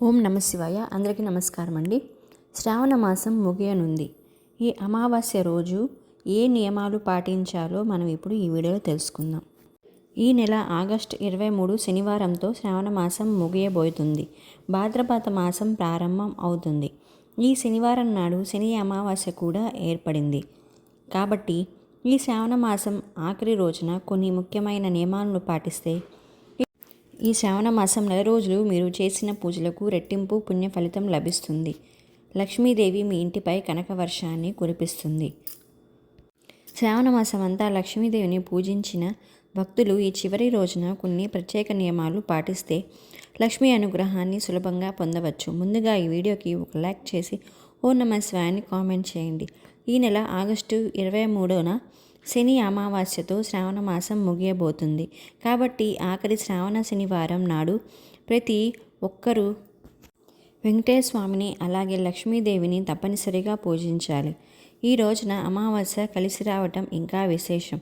ఓం నమ శివాయ. అందరికీ నమస్కారం అండి. శ్రావణ మాసం ముగియనుంది. ఈ అమావాస్య రోజు ఏ నియమాలు పాటించాలో మనం ఇప్పుడు ఈ వీడియోలో తెలుసుకుందాం. ఈ నెల ఆగస్టు ఇరవై మూడు శనివారంతో శ్రావణ మాసం ముగియబోతుంది. భాద్రపద మాసం ప్రారంభం అవుతుంది. ఈ శనివారం నాడు శని అమావాస్య కూడా ఏర్పడింది. కాబట్టి ఈ శ్రావణ మాసం ఆఖరి రోజున కొన్ని ముఖ్యమైన నియమాలను పాటిస్తే ఈ శ్రావణ మాసం నెల రోజులు మీరు చేసిన పూజలకు రెట్టింపు పుణ్య ఫలితం లభిస్తుంది. లక్ష్మీదేవి మీ ఇంటిపై కనక వర్షాన్ని కురిపిస్తుంది. శ్రావణ మాసం అంతా లక్ష్మీదేవిని పూజించిన భక్తులు ఈ చివరి రోజున కొన్ని ప్రత్యేక నియమాలు పాటిస్తే లక్ష్మీ అనుగ్రహాన్ని సులభంగా పొందవచ్చు. ముందుగా ఈ వీడియోకి ఒక లైక్ చేసి ఓ నమ శివాయని కామెంట్ చేయండి. ఈ నెల ఆగస్టు ఇరవై మూడున శని అమావాస్యతో శ్రావణ మాసం ముగియబోతుంది. కాబట్టి ఆఖరి శ్రావణ శనివారం నాడు ప్రతి ఒక్కరూ వెంకటేశ్వర స్వామిని అలాగే లక్ష్మీదేవిని తప్పనిసరిగా పూజించాలి. ఈ రోజున అమావాస్య కలిసి రావటం ఇంకా విశేషం.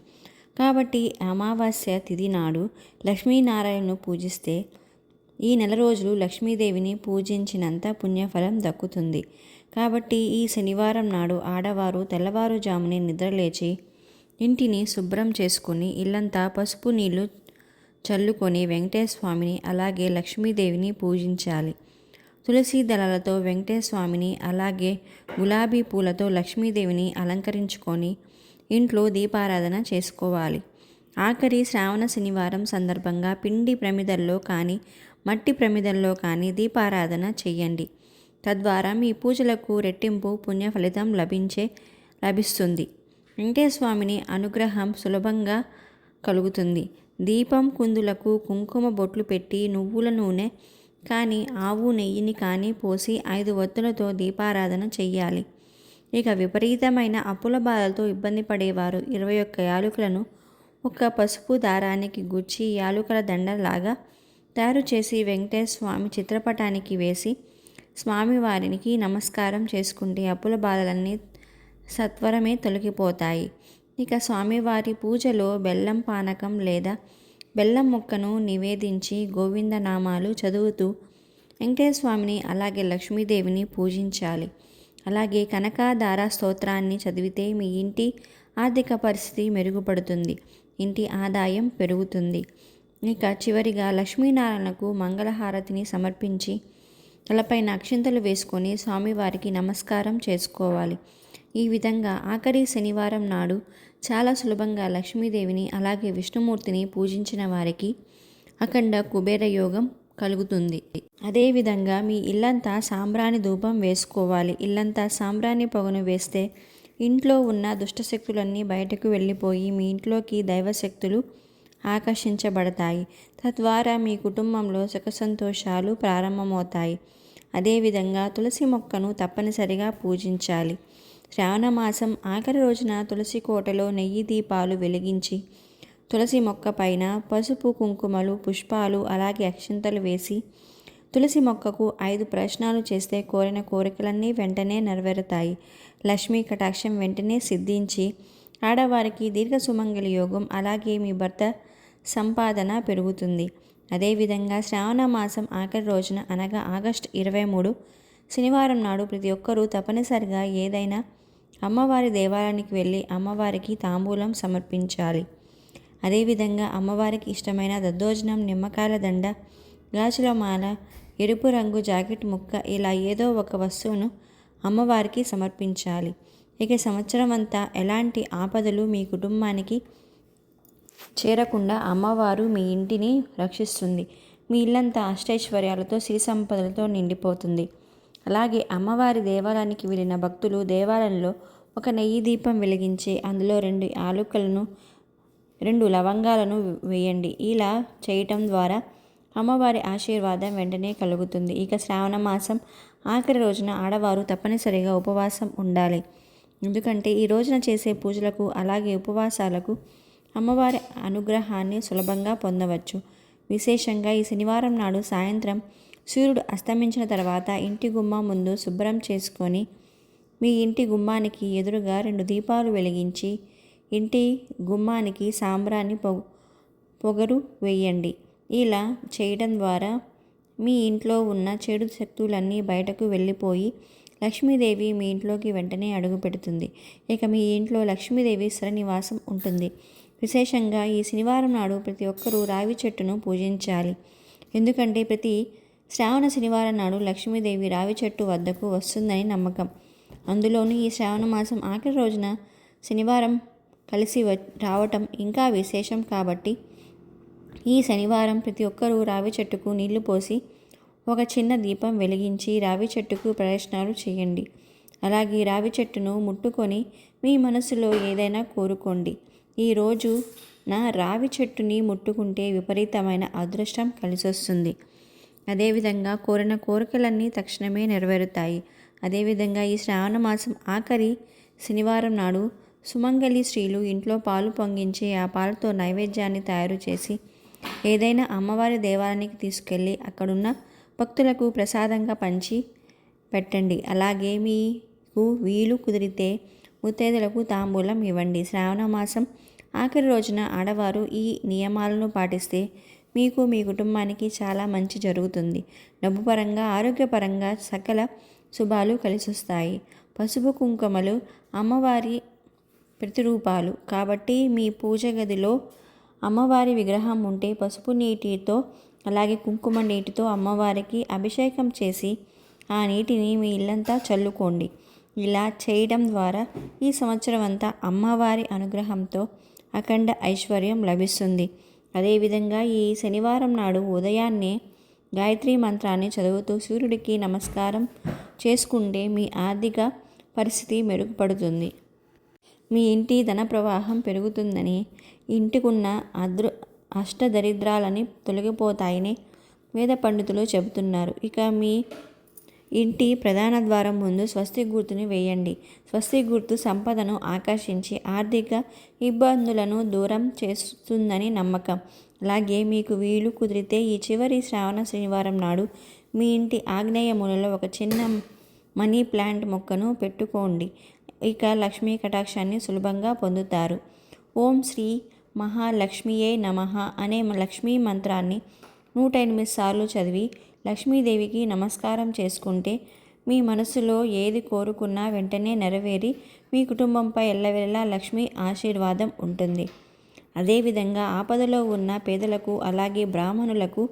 కాబట్టి అమావాస్య తిథి నాడు లక్ష్మీనారాయణను పూజిస్తే ఈ నెల రోజులు లక్ష్మీదేవిని పూజించినంత పుణ్యఫలం దక్కుతుంది. కాబట్టి ఈ శనివారం నాడు ఆడవారు తెల్లవారుజామునే నిద్రలేచి ఇంటిని శుభ్రం చేసుకుని ఇల్లంతా పసుపు నీళ్ళు చల్లుకొని వెంకటేశ్వమిని అలాగే లక్ష్మీదేవిని పూజించాలి. తులసి దళాలతో వెంకటేశ్వమిని అలాగే గులాబీ పూలతో లక్ష్మీదేవిని అలంకరించుకొని ఇంట్లో దీపారాధన చేసుకోవాలి. ఆఖరి శ్రావణ శనివారం సందర్భంగా పిండి ప్రమిదల్లో కానీ మట్టి ప్రమిదల్లో కానీ దీపారాధన చెయ్యండి తద్వారా మీ పూజలకు రెట్టింపు పుణ్య ఫలితం లభించే లభిస్తుంది. వెంకటేశ్వామిని అనుగ్రహం సులభంగా కలుగుతుంది. దీపం కుందులకు కుంకుమ బొట్లు పెట్టి నువ్వుల నూనె కానీ ఆవు నెయ్యిని కానీ పోసి ఐదు ఒత్తులతో దీపారాధన చెయ్యాలి. ఇక విపరీతమైన అప్పుల బాధలతో ఇబ్బంది పడేవారు ఇరవై ఒక్క యాలుకలను ఒక పసుపు దారానికి గుచ్చి యాలుకల దండలాగా తయారు చేసి వెంకటేశ్వర స్వామి చిత్రపటానికి వేసి స్వామివారికి నమస్కారం చేసుకుంటే అప్పుల బాధలన్నీ సత్వరమే తొలగిపోతాయి. ఇక స్వామివారి పూజలో బెల్లం పానకం లేదా బెల్లం ముక్కను నివేదించి గోవిందనామాలు చదువుతూ వెంకటేశ్వమిని అలాగే లక్ష్మీదేవిని పూజించాలి. అలాగే కనకాధార స్తోత్రాన్ని చదివితే మీ ఇంటి ఆర్థిక పరిస్థితి మెరుగుపడుతుంది. ఇంటి ఆదాయం పెరుగుతుంది. ఇక చివరిగా లక్ష్మీనారాయణకు మంగళహారతిని సమర్పించి తలపైన అక్షింతలు వేసుకొని స్వామివారికి నమస్కారం చేసుకోవాలి. ఈ విధంగా ఆఖరి శనివారం నాడు చాలా సులభంగా లక్ష్మీదేవిని అలాగే విష్ణుమూర్తిని పూజించిన వారికి అఖండ కుబేర యోగం కలుగుతుంది. అదేవిధంగా మీ ఇల్లంతా సాంబ్రాణి ధూపం వేసుకోవాలి. ఇల్లంతా సాంబ్రాణి పొగను వేస్తే ఇంట్లో ఉన్న దుష్టశక్తులన్నీ బయటకు వెళ్ళిపోయి మీ ఇంట్లోకి దైవశక్తులు ఆకర్షించబడతాయి. తద్వారా మీ కుటుంబంలో సుఖ సంతోషాలు ప్రారంభమవుతాయి అదేవిధంగా తులసి మొక్కను తప్పనిసరిగా పూజించాలి. శ్రావణమాసం ఆఖరి రోజున తులసి కోటలో నెయ్యి దీపాలు వెలిగించి తులసి మొక్క పైన పసుపు కుంకుమలు పుష్పాలు అలాగే అక్షింతలు వేసి తులసి మొక్కకు ఐదు ప్రశ్నలు చేస్తే కోరిన కోరికలన్నీ వెంటనే నెరవేరుతాయి. లక్ష్మీ కటాక్షం వెంటనే సిద్ధించి ఆడవారికి దీర్ఘ సుమంగళి యోగం అలాగే మీ భర్త సంపాదన పెరుగుతుంది. అదేవిధంగా శ్రావణ మాసం ఆఖరి రోజున అనగా ఆగస్టు ఇరవై మూడు శనివారం నాడు ప్రతి ఒక్కరూ తప్పనిసరిగా ఏదైనా అమ్మవారి దేవాలయానికి వెళ్ళి అమ్మవారికి తాంబూలం సమర్పించాలి. అదేవిధంగా అమ్మవారికి ఇష్టమైన దద్దోజనం నిమ్మకాయల దండ గాజుల మాల ఎరుపు రంగు జాకెట్ ముక్క ఇలా ఏదో ఒక వస్తువును అమ్మవారికి సమర్పించాలి. ఇక సంవత్సరం అంతా ఎలాంటి ఆపదలు మీ కుటుంబానికి చేరకుండా అమ్మవారు మీ ఇంటిని రక్షిస్తుంది. మీ ఇల్లంతా అష్టైశ్వర్యాలతో సిరి సంపదలతో నిండిపోతుంది. అలాగే అమ్మవారి దేవాలయానికి వెళ్ళిన భక్తులు దేవాలయంలో ఒక నెయ్యి దీపం వెలిగించి అందులో రెండు ఆలుకలను రెండు లవంగాలను వేయండి. ఇలా చేయటం ద్వారా అమ్మవారి ఆశీర్వాదం వెంటనే కలుగుతుంది. ఇక శ్రావణ మాసం ఆఖరి రోజున ఆడవారు తప్పనిసరిగా ఉపవాసం ఉండాలి. ఎందుకంటే ఈ రోజున చేసే పూజలకు అలాగే ఉపవాసాలకు అమ్మవారి అనుగ్రహాన్ని సులభంగా పొందవచ్చు. విశేషంగా ఈ శనివారం నాడు సాయంత్రం సూర్యుడు అస్తమించిన తర్వాత ఇంటి గుమ్మం ముందు శుభ్రం చేసుకొని మీ ఇంటి గుమ్మానికి ఎదురుగా రెండు దీపాలు వెలిగించి ఇంటి గుమ్మానికి సాంబ్రాన్ని పొగ పొగరు వేయండి. ఇలా చేయడం ద్వారా మీ ఇంట్లో ఉన్న చెడు శక్తులన్నీ బయటకు వెళ్ళిపోయి లక్ష్మీదేవి మీ ఇంట్లోకి వెంటనే అడుగు పెడుతుంది. ఇక మీ ఇంట్లో లక్ష్మీదేవి శ్రనివాసం ఉంటుంది. విశేషంగా ఈ శనివారం నాడు ప్రతి ఒక్కరూ రావి చెట్టును పూజించాలి. ఎందుకంటే ప్రతి శ్రావణ శనివారం నాడు లక్ష్మీదేవి రావి చెట్టు వద్దకు వస్తుందని నమ్మకం. అందులోనూ ఈ శ్రావణ మాసం ఆఖరి రోజున శనివారం కలిసి రావటం ఇంకా విశేషం కాబట్టి ఈ శనివారం ప్రతి ఒక్కరూ రావి చెట్టుకు నీళ్ళు పోసి ఒక చిన్న దీపం వెలిగించి రావి చెట్టుకు ప్రదర్శనలు చేయండి. అలాగే రావి చెట్టును ముట్టుకొని మీ మనసులో ఏదైనా కోరుకోండి. ఈరోజు నా రావి చెట్టుని ముట్టుకుంటే విపరీతమైన అదృష్టం కలిసొస్తుంది. అదేవిధంగా కోరిన కోరికలన్నీ తక్షణమే నెరవేరుతాయి. అదేవిధంగా ఈ శ్రావణ మాసం ఆఖరి శనివారం నాడు సుమంగళి స్త్రీలు ఇంట్లో పాలు పొంగించి ఆ పాలతో నైవేద్యాన్ని తయారు చేసి ఏదైనా అమ్మవారి దేవాలయానికి తీసుకెళ్ళి అక్కడున్న భక్తులకు ప్రసాదంగా పంచి పెట్టండి. అలాగే మీకు వీలు కుదిరితే ముత్తైదులకు తాంబూలం ఇవ్వండి. శ్రావణ మాసం ఆఖరి రోజున ఆడవారు ఈ నియమాలను పాటిస్తే మీకు మీ కుటుంబానికి చాలా మంచి జరుగుతుంది. డబ్బు పరంగా ఆరోగ్యపరంగా సకల శుభాలు కలిసొస్తాయి. పసుపు కుంకుమలు అమ్మవారి ప్రతిరూపాలు. కాబట్టి మీ పూజ గదిలో అమ్మవారి విగ్రహం ఉంటే పసుపు నీటితో అలాగే కుంకుమ నీటితో అమ్మవారికి అభిషేకం చేసి ఆ నీటిని మీ ఇల్లంతా చల్లుకోండి. ఇలా చేయడం ద్వారా ఈ సంవత్సరం అంతా అమ్మవారి అనుగ్రహంతో అఖండ ఐశ్వర్యం లభిస్తుంది. అదేవిధంగా ఈ శనివారం నాడు ఉదయాన్నే గాయత్రి మంత్రాన్ని చదువుతూ సూర్యుడికి నమస్కారం చేసుకుంటే మీ ఆర్థిక పరిస్థితి మెరుగుపడుతుంది. మీ ఇంటి ధన ప్రవాహం పెరుగుతుందని ఇంటికున్న అదృ అష్టదరిద్రాలని తొలగిపోతాయని వేద పండితులు చెబుతున్నారు. ఇక మీ ఇంటి ప్రధాన ద్వారం ముందు స్వస్తి గుర్తుని వేయండి. స్వస్తి గుర్తు సంపదను ఆకర్షించి ఆర్థిక ఇబ్బందులను దూరం చేస్తుందని నమ్మకం. అలాగే మీకు వీలు కుదిరితే ఈ చివరి శ్రావణ శనివారం నాడు మీ ఇంటి ఆగ్నేయ మూలలో ఒక చిన్న మనీ ప్లాంట్ మొక్కను పెట్టుకోండి. ఇక లక్ష్మీ కటాక్షాన్ని సులభంగా పొందుతారు. ఓం శ్రీ మహాలక్ష్మియే నమ అనే లక్ష్మీ మంత్రాన్ని నూట ఎనిమిది సార్లు చదివి లక్ష్మీదేవికి నమస్కారం చేసుకుంటే మీ మనసులో ఏది కోరుకున్నా వెంటనే నెరవేరి మీ కుటుంబంపై ఎల్లవెల్లా లక్ష్మీ ఆశీర్వాదం ఉంటుంది. అదేవిధంగా ఆపదలో ఉన్న పేదలకు అలాగే బ్రాహ్మణులకు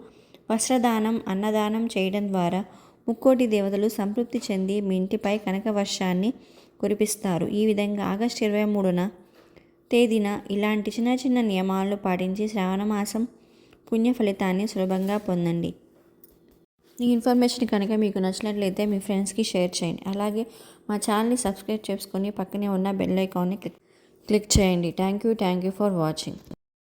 వస్త్రదానం అన్నదానం చేయడం ద్వారా ముక్కోటి దేవతలు సంతృప్తి చెంది మీ ఇంటిపై కనక వర్షాన్ని కురిపిస్తారు. ఈ విధంగా ఆగస్టు ఇరవై మూడున తేదీన ఇలాంటి చిన్న చిన్న నియమాలను పాటించి శ్రావణమాసం పుణ్య ఫలితాన్ని సులభంగా పొందండి. ఈ ఇన్ఫర్మేషన్ కనుక మీకు నచ్చినట్లయితే మీ ఫ్రెండ్స్కి షేర్ చేయండి. అలాగే మా ఛానల్ని సబ్స్క్రైబ్ చేసుకొని పక్కనే ఉన్న బెల్ ఐకాన్ని క్లిక్ క్లిక్ చేయండి. Thank you thank you for watching.